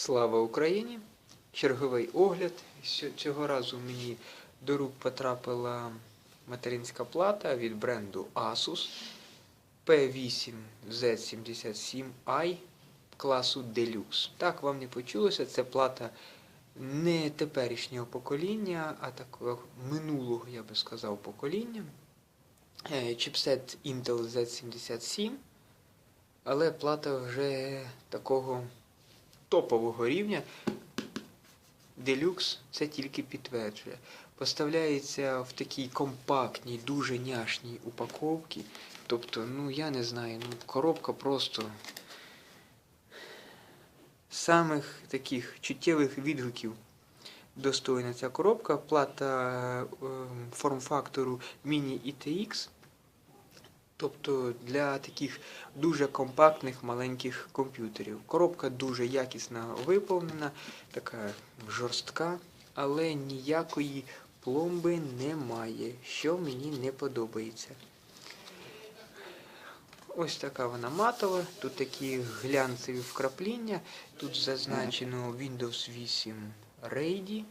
Слава Україні! Черговий огляд. Цього разу мені до рук потрапила материнська плата від бренду Asus P8Z77i класу Deluxe. Так, вам не почулося, це плата не теперішнього покоління, а такого минулого, я би сказав, покоління. Е, Чіпсет Intel Z77, але плата вже такого топового рівня. Deluxe це тільки підтверджує. Поставляється в такій компактній, дуже няшній упаковці. Тобто, ну я не знаю, ну коробка просто самих таких чуттєвих відгуків достойна ця коробка. Плата е, форм-фактору Mini ITX. Тобто для таких дуже компактних маленьких комп'ютерів. Коробка дуже якісно виповнена, така жорстка, але ніякої пломби немає, що мені не подобається. Ось така вона матова, тут такі глянцеві вкрапління, тут зазначено Windows 8 RAID,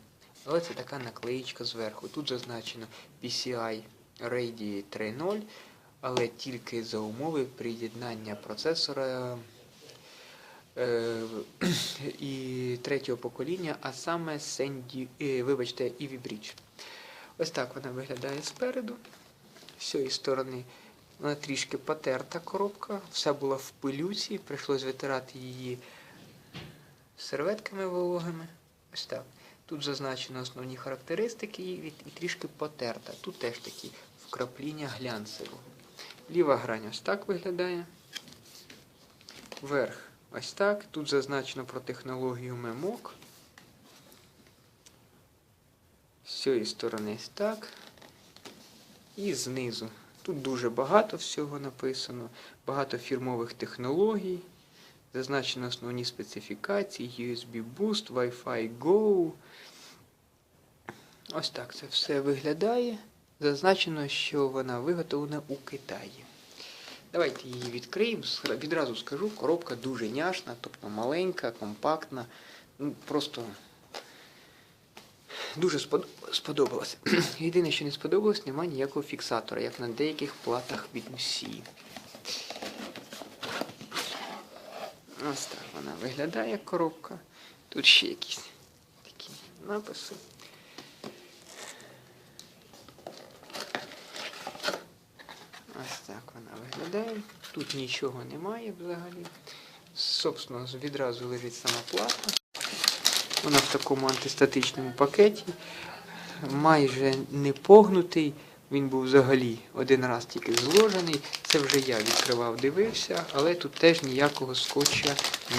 але це така наклеїчка зверху. Тут зазначено PCI RAID 3.0 але тільки за умови приєднання процесора е, і третього покоління, а саме Sandy, е, вибачте, Ivy Bridge. Ось так вона виглядає спереду. З цієї сторони вона трішки потерта коробка, все було в пилюці, прийшлось витирати її серветками вологими. Ось так. Тут зазначено основні характеристики і трішки потерта. Тут теж такі вкрапління глянцевого. Ліва грань ось так виглядає. Верх ось так. Тут зазначено про технологію мемок. З цієї сторони ось так. І знизу. Тут дуже багато всього написано, багато фірмових технологій. Зазначено основні специфікації, USB Boost, Wi-Fi Go. Ось так це все виглядає. Зазначено, що вона виготовлена у Китаї. Давайте її відкриємо. Відразу скажу, коробка дуже няшна, тобто маленька, компактна. Ну, просто дуже спод- сподобалося. Єдине, що не сподобалось, немає ніякого фіксатора, як на деяких платах від UC. Ось так вона виглядає коробка. Тут ще якісь такі написи. Ось так вона виглядає. Тут нічого немає взагалі. Собственно, відразу лежить сама плата. Вона в такому антистатичному пакеті. Майже не погнутий. Він був взагалі один раз тільки зложений. Це вже я відкривав, дивився, але тут теж ніякого скотча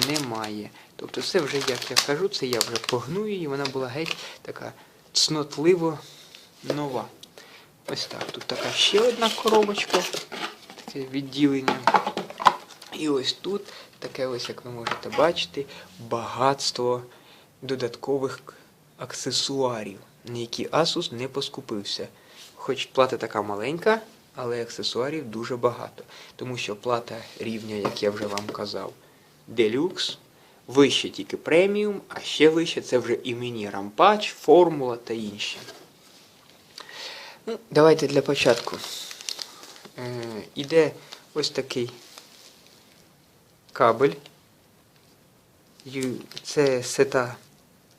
немає. Тобто це вже, як я кажу, це я вже погну її, вона була геть така цнотливо нова. Ось так. Тут така ще одна коробочка, таке відділення. І ось тут таке, ось, як ви можете бачити, багатство додаткових аксесуарів, на які Asus не поскупився. Хоч плата така маленька, але аксесуарів дуже багато. Тому що плата рівня, як я вже вам казав, Deluxe, вище тільки преміум, а ще вище це вже імені Rampage, Формула та інші. Ну, давайте для початку. Е, іде ось такий кабель. Це сета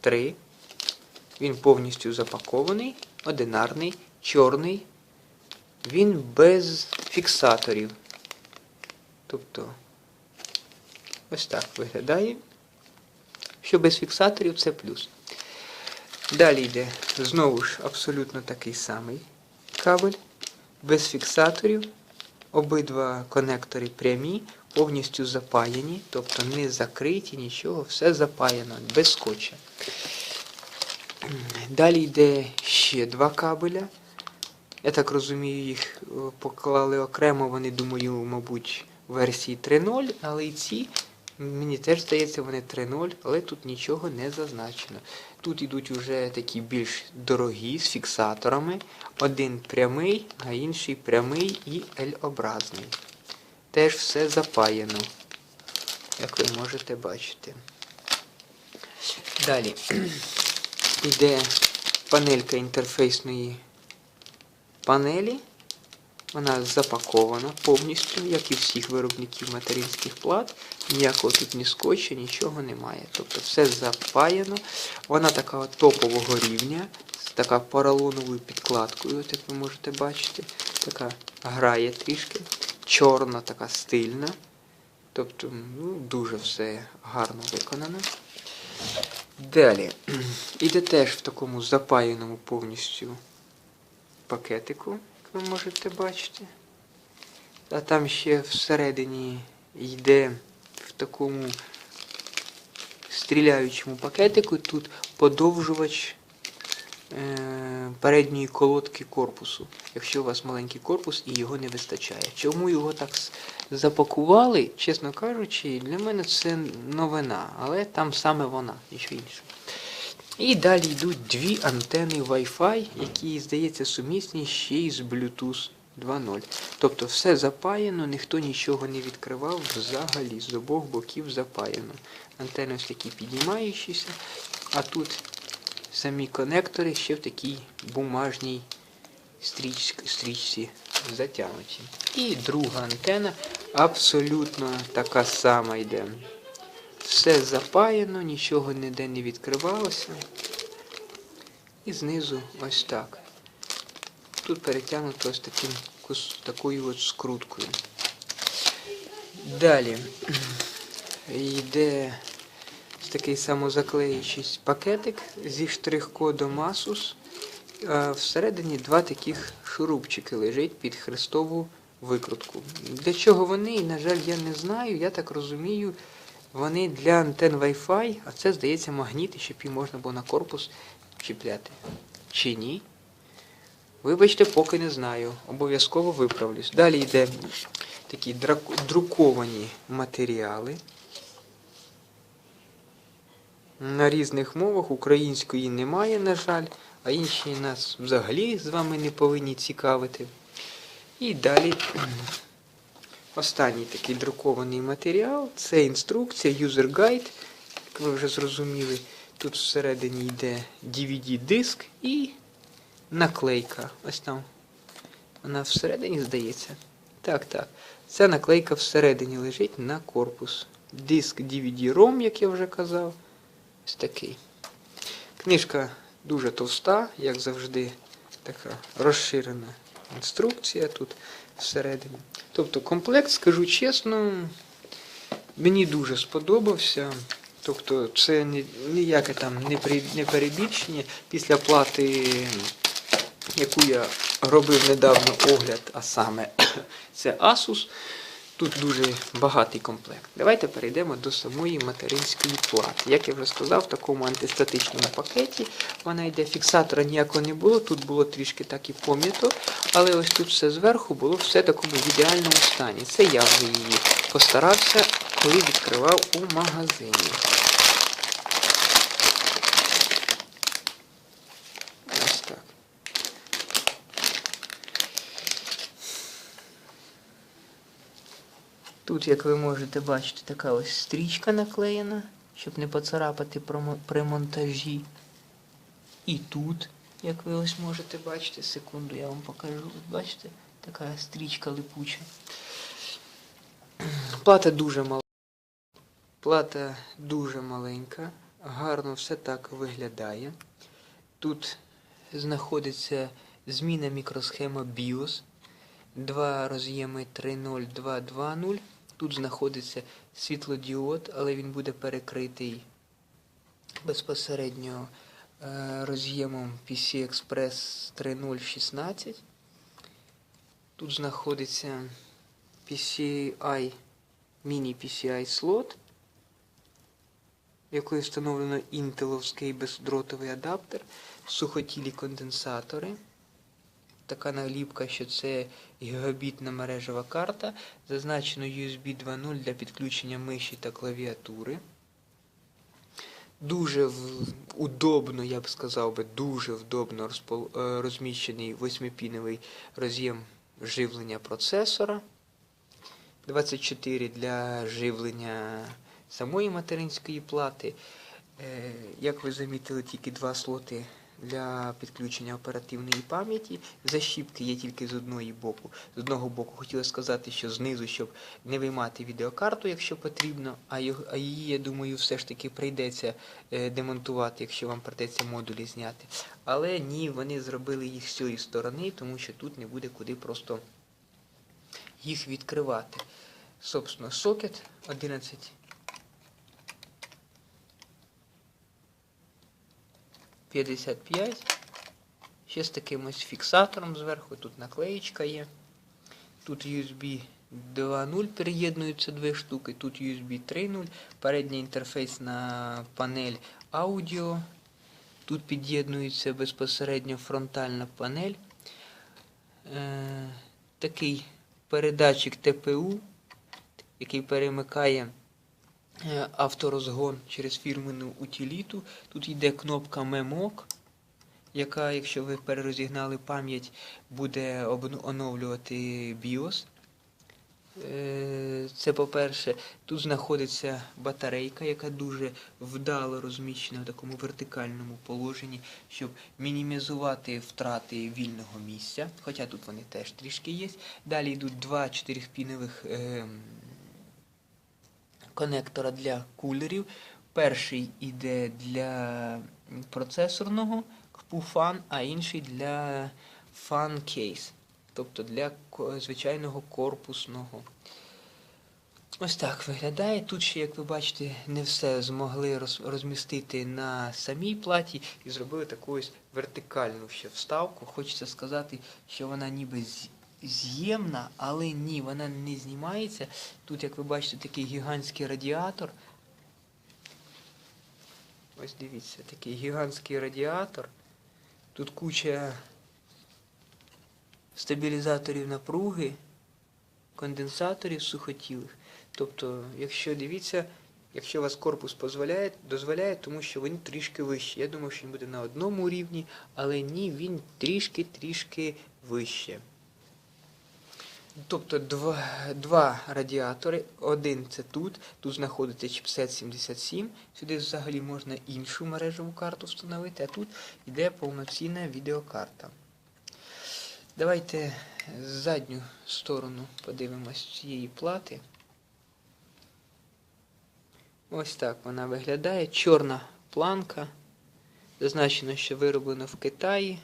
3. Він повністю запакований, одинарний, чорний. Він без фіксаторів. Тобто, ось так виглядає. Що без фіксаторів, це плюс. Далі йде знову ж абсолютно такий самий кабель, без фіксаторів. Обидва конектори прямі, повністю запаяні, тобто не закриті, нічого, все запаяно, без скотча. Далі йде ще два кабеля. Я так розумію, їх е, поклали окремо, вони, думаю, мабуть, версії 3.0, але і ці, мені теж здається, вони 3.0, але тут нічого не зазначено. Тут йдуть уже такі більш дорогі з фіксаторами. Один прямий, а інший прямий і L-образний. Теж все запаяно, як ви можете бачити. Далі йде панелька інтерфейсної панелі. Вона запакована повністю, як і всіх виробників материнських плат. Ніякого тут ні скотча, нічого немає. Тобто все запаяно. Вона така топового рівня, з така поролоновою підкладкою, от як ви можете бачити. Така грає трішки. Чорна, така стильна. Тобто, ну, дуже все гарно виконано. Далі. Іде теж в такому запаяному повністю пакетику, ви можете бачити. А там ще всередині йде в такому стріляючому пакетику тут подовжувач е, передньої колодки корпусу, якщо у вас маленький корпус і його не вистачає. Чому його так запакували, чесно кажучи, для мене це новина, але там саме вона, нічого іншого. І далі йдуть дві антени Wi-Fi, які, здається, сумісні ще й з Bluetooth 2.0. Тобто все запаяно, ніхто нічого не відкривав взагалі, з обох боків запаяно. Антени ось такі піднімаючіся, а тут самі конектори ще в такій бумажній стріч, стрічці затягнуті. І друга антена абсолютно така сама йде. Все запаяно, нічого ніде не відкривалося. І знизу ось так. Тут перетягнуто ось таким, такою от скруткою. Далі йде такий самозаклеюючий пакетик зі штрих-кодом Asus. Всередині два таких шурупчики лежать під хрестову викрутку. Для чого вони, на жаль, я не знаю. Я так розумію, вони для антен Wi-Fi, а це, здається, магніти, щоб їх можна було на корпус чіпляти. Чи ні? Вибачте, поки не знаю. Обов'язково виправлюсь. Далі йде такі друковані матеріали. На різних мовах української немає, на жаль, а інші нас взагалі з вами не повинні цікавити. І далі останній такий друкований матеріал це інструкція, user guide, як ви вже зрозуміли. Тут всередині йде DVD-диск і наклейка. Ось там. Вона всередині здається. Так, так. Ця наклейка всередині лежить на корпус. Диск DVD-ROM, як я вже казав. Ось такий. Книжка дуже товста, як завжди, така розширена інструкція тут всередині. Тобто комплект, скажу чесно, мені дуже сподобався. Тобто це ніяке там не, перебільшення. Після плати, яку я робив недавно огляд, а саме це Asus. Тут дуже багатий комплект. Давайте перейдемо до самої материнської плати. Як я вже сказав, в такому антистатичному пакеті вона йде. Фіксатора ніякого не було, тут було трішки так і пом'ято, але ось тут все зверху було все такому в ідеальному стані. Це я вже її постарався, коли відкривав у магазині. Ось так. Тут, як ви можете бачити, така ось стрічка наклеєна, щоб не поцарапати при монтажі. І тут, як ви ось можете бачити, секунду я вам покажу. Бачите, така стрічка липуча. Плата дуже мала. Плата дуже маленька, гарно все так виглядає. Тут знаходиться зміна мікросхема BIOS, два роз'єми 3.0, 2.2.0. Тут знаходиться світлодіод, але він буде перекритий безпосередньо е, роз'ємом PC Express 3.0.16. Тут знаходиться PCI, міні-PCI слот, в якої встановлено інтеловський бездротовий адаптер, сухотілі конденсатори. Така наліпка, що це гігабітна мережева карта. Зазначено USB 2.0 для підключення миші та клавіатури. Дуже удобно, я б сказав би, дуже вдобно е, розміщений восьмипіновий роз'єм живлення процесора. 24 для живлення самої материнської плати. Е, Як ви замітили, тільки два слоти для підключення оперативної пам'яті. Защіпки є тільки з одної боку. З одного боку хотіла сказати, що знизу, щоб не виймати відеокарту, якщо потрібно, а її, я думаю, все ж таки прийдеться е, демонтувати, якщо вам прийдеться модулі зняти. Але ні, вони зробили їх з цієї сторони, тому що тут не буде куди просто їх відкривати. Собственно, сокет 11 55. Ще з таким ось фіксатором зверху, тут наклеєчка є. Тут USB 2.0 переєднуються дві штуки, тут USB 3.0, передній інтерфейс на панель аудіо. Тут під'єднується безпосередньо фронтальна панель. Е, такий передатчик ТПУ, який перемикає авторозгон через фірменну утиліту. Тут йде кнопка Memok, яка, якщо ви перерозігнали пам'ять, буде оновлювати BIOS. Е, Це по-перше, тут знаходиться батарейка, яка дуже вдало розміщена в такому вертикальному положенні, щоб мінімізувати втрати вільного місця. Хоча тут вони теж трішки є. Далі йдуть два 4-пінових ем, конектора для кулерів. Перший іде для процесорного FAN, а інший для case, тобто для звичайного корпусного. Ось так виглядає. Тут ще, як ви бачите, не все змогли розмістити на самій платі і зробили таку ось вертикальну ще вставку. Хочеться сказати, що вона ніби з'ємна, але ні, вона не знімається. Тут, як ви бачите, такий гігантський радіатор. Ось дивіться, такий гігантський радіатор. Тут куча стабілізаторів напруги, конденсаторів сухотілих. Тобто, якщо дивіться, якщо у вас корпус дозволяє, дозволяє, тому що він трішки вищий. Я думав, що він буде на одному рівні, але ні, він трішки-трішки вище. Тобто два, два радіатори, один це тут, тут знаходиться чіпсет 77, сюди взагалі можна іншу мережеву карту встановити, а тут йде повноцінна відеокарта. Давайте задню сторону подивимось цієї плати. Ось так вона виглядає. Чорна планка. Зазначено, що вироблено в Китаї.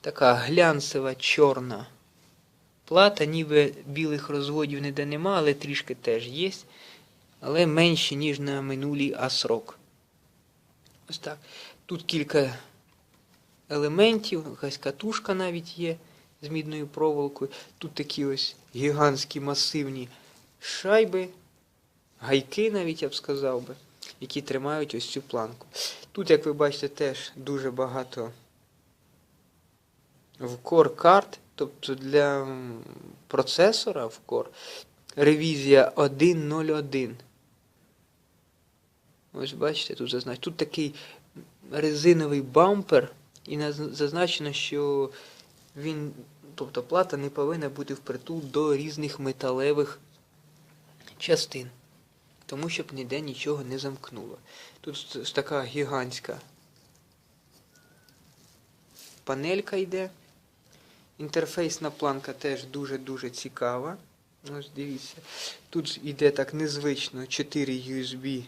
Така глянцева чорна плата, ніби білих розводів ніде нема, але трішки теж є. Але менше, ніж на минулій А-срок. Ось так. Тут кілька елементів, якась катушка навіть є з мідною проволокою. Тут такі ось гігантські масивні шайби, гайки навіть я б сказав би, які тримають ось цю планку. Тут, як ви бачите, теж дуже багато в карт, тобто для процесора в Core ревізія 1.01. Ось бачите, тут зазначено. Тут такий резиновий бампер, і зазначено, що він, тобто плата не повинна бути впритул до різних металевих частин. Тому щоб ніде нічого не замкнуло. Тут така гігантська панелька йде. Інтерфейсна планка теж дуже-дуже цікава. Ось дивіться. Тут йде так незвично 4 USB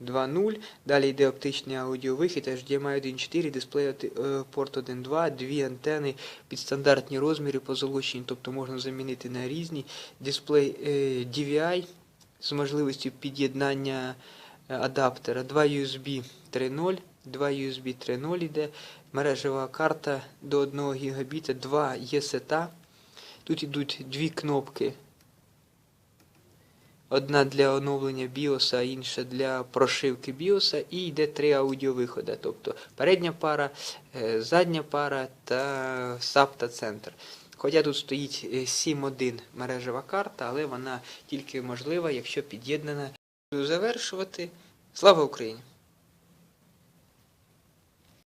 2.0. Далі йде оптичний аудіовихід, HDMI 1.4, дисплей оти- е, порт 1.2, дві антени під стандартні розміри позолочені, тобто можна замінити на різні. Дисплей е, DVI з можливістю під'єднання е, адаптера, 2 USB 3.0, 2 USB 3.0 йде, мережева карта до 1 ГБ, 2 ESTA. Тут йдуть дві кнопки. Одна для оновлення BIOS, а інша для прошивки BIOS, і йде три аудіовиходи, тобто передня пара, е, задня пара та SAP та центр. Хоча тут стоїть е, 7.1 мережева карта, але вона тільки можлива, якщо під'єднана. Буду завершувати. Слава Україні!